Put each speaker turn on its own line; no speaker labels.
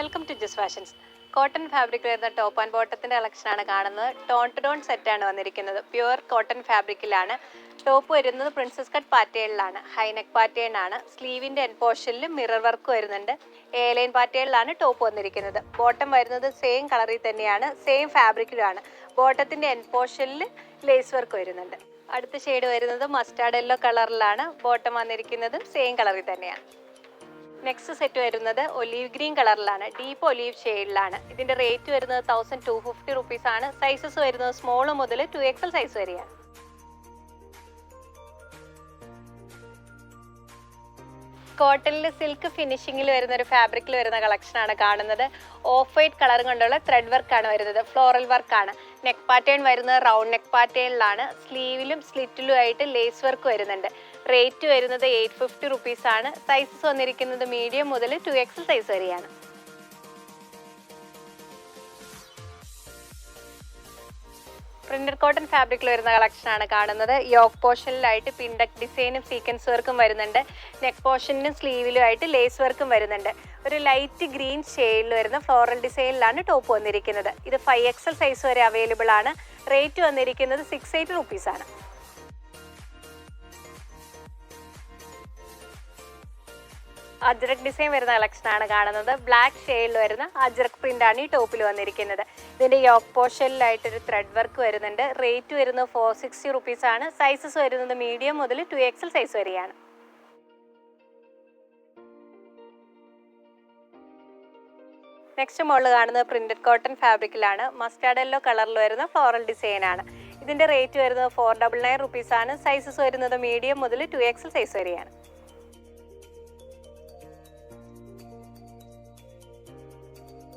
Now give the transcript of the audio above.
Welcome to Jis fashions. Cotton fabric വരുന്ന top and ബോട്ടത്തിന്റെ കളക്ഷനാണ് കാണുന്നത്. ടോൺ ടു ടോൺ സെറ്റ് ആണ് വന്നിരിക്കുന്നത്. പ്യുവർ കോട്ടൺ ഫാബ്രിക്കിലാണ് ടോപ്പ് വരുന്നത് പ്രിൻസസ് കട്ട് പാറ്റേണിലാണ് ഹൈനെക്ക് പാറ്റേൺ ആണ്. സ്ലീവിന്റെ എൻ പോർഷനിൽ മിറർ വർക്ക് വരുന്നുണ്ട്. എ ലൈൻ പാറ്റേണിലാണ് ടോപ്പ് വന്നിരിക്കുന്നത്. ബോട്ടം വരുന്നത് സെയിം കളറിൽ തന്നെയാണ്. സെയിം ഫാബ്രിക്കിലാണ് ബോട്ടത്തിന്റെ എൻ പോർഷനിൽ ലേസ് വർക്ക് വരുന്നുണ്ട്. അടുത്ത ഷെയ്ഡ് വരുന്നത് മസ്റ്റാർഡ് യെല്ലോ കളറിലാണ് ബോട്ടം വന്നിരിക്കുന്നത് സെയിം കളറിൽ തന്നെയാണ്. നെക്സ്റ്റ് സെറ്റ് വരുന്നത് ഒലീവ് ഗ്രീൻ കളറിലാണ് ഡീപ്പ് ഒലീവ് ഷെയ്ഡിലാണ് ഇതിന്റെ റേറ്റ് വരുന്നത് തൗസൻഡ് ടു ഫിഫ്റ്റി റുപ്പീസ് ആണ്. സൈസസ് വരുന്നത് സ്മോൾ മുതൽ ടു എക്സൽ സൈസ് വരെയാണ്. കോട്ടണിൽ സിൽക്ക് ഫിനിഷിംഗിൽ വരുന്ന ഒരു ഫാബ്രിക്കിൽ വരുന്ന കളക്ഷനാണ് കാണുന്നത്. ഓഫ് വൈറ്റ് കളർ കൊണ്ടുള്ള ത്രെഡ് വർക്കാണ് വരുന്നത്. ഫ്ലോറൽ വർക്കാണ് നെക്ക് പാറ്റേൺ വരുന്നത് റൗണ്ട് നെക്ക് പാറ്റേണിലാണ് സ്ലീവിലും സ്ലിറ്റിലും ആയിട്ട് ലേസ് വർക്ക് വരുന്നുണ്ട്. റേറ്റ് വരുന്നത് എയ്റ്റ് ഫിഫ്റ്റി റുപ്പീസ് ആണ് സൈസസ് വന്നിരിക്കുന്നത് മീഡിയം മുതൽ ടു എക്സ് സൈസ് വരെയാണ്. പ്രിന്റഡ് കോട്ടൺ ഫാബ്രിക്കിൽ വരുന്ന കളക്ഷനാണ് കാണുന്നത്. യോക്ക് പോർഷനിലായിട്ട് പിൻഡക് ഡിസൈനും സീക്വൻസ് വർക്കും വരുന്നുണ്ട്. നെക്ക് പോർഷനിലും സ്ലീവിലും ആയിട്ട് ലേസ് വർക്കും വരുന്നുണ്ട്. ഒരു ലൈറ്റ് ഗ്രീൻ ഷെയ്ഡിൽ വരുന്ന ഫ്ലോറൽ ഡിസൈനിലാണ് ടോപ്പ് വന്നിരിക്കുന്നത്. ഇത് ഫൈവ് എക്സൽ സൈസ് വരെ അവൈലബിൾ ആണ്. റേറ്റ് വന്നിരിക്കുന്നത് six eight rupees Ajrak design വരുന്ന കളക്ഷൻ ആണ് കാണുന്നത്. ബ്ലാക്ക് ഷെയ്ഡിൽ വരുന്ന അജ്രക് പ്രിന്റ് ആണ് ഈ ടോപ്പിൽ വന്നിരിക്കുന്നത്. ഇതിന്റെ യോക്ക് പോർഷനിലായിട്ട് ഒരു ത്രെഡ് വർക്ക് വരുന്നുണ്ട്. റേറ്റ് വരുന്നത് ഫോർ സിക്സ്റ്റി റുപ്പീസ് ആണ്. സൈസസ് വരുന്നത് മീഡിയം മുതൽ ടു എക്സൽ സൈസ് വരെയാണ്. നെക്സ്റ്റ് മോളിൽ കാണുന്നത് പ്രിന്റഡ് കോട്ടൺ ഫാബ്രിക്കിലാണ് മസ്റ്റാർഡ് യെല്ലോ കളറിൽ വരുന്ന ഫ്ലോറൽ ഡിസൈൻ ആണ്. ഇതിന്റെ റേറ്റ് വരുന്നത് ഫോർ ഡബിൾ നയൻ റുപ്പീസ് ആണ്. സൈസസ് വരുന്നത് മീഡിയം മുതൽ ടു എക്സൽ സൈസ് വരെയാണ്.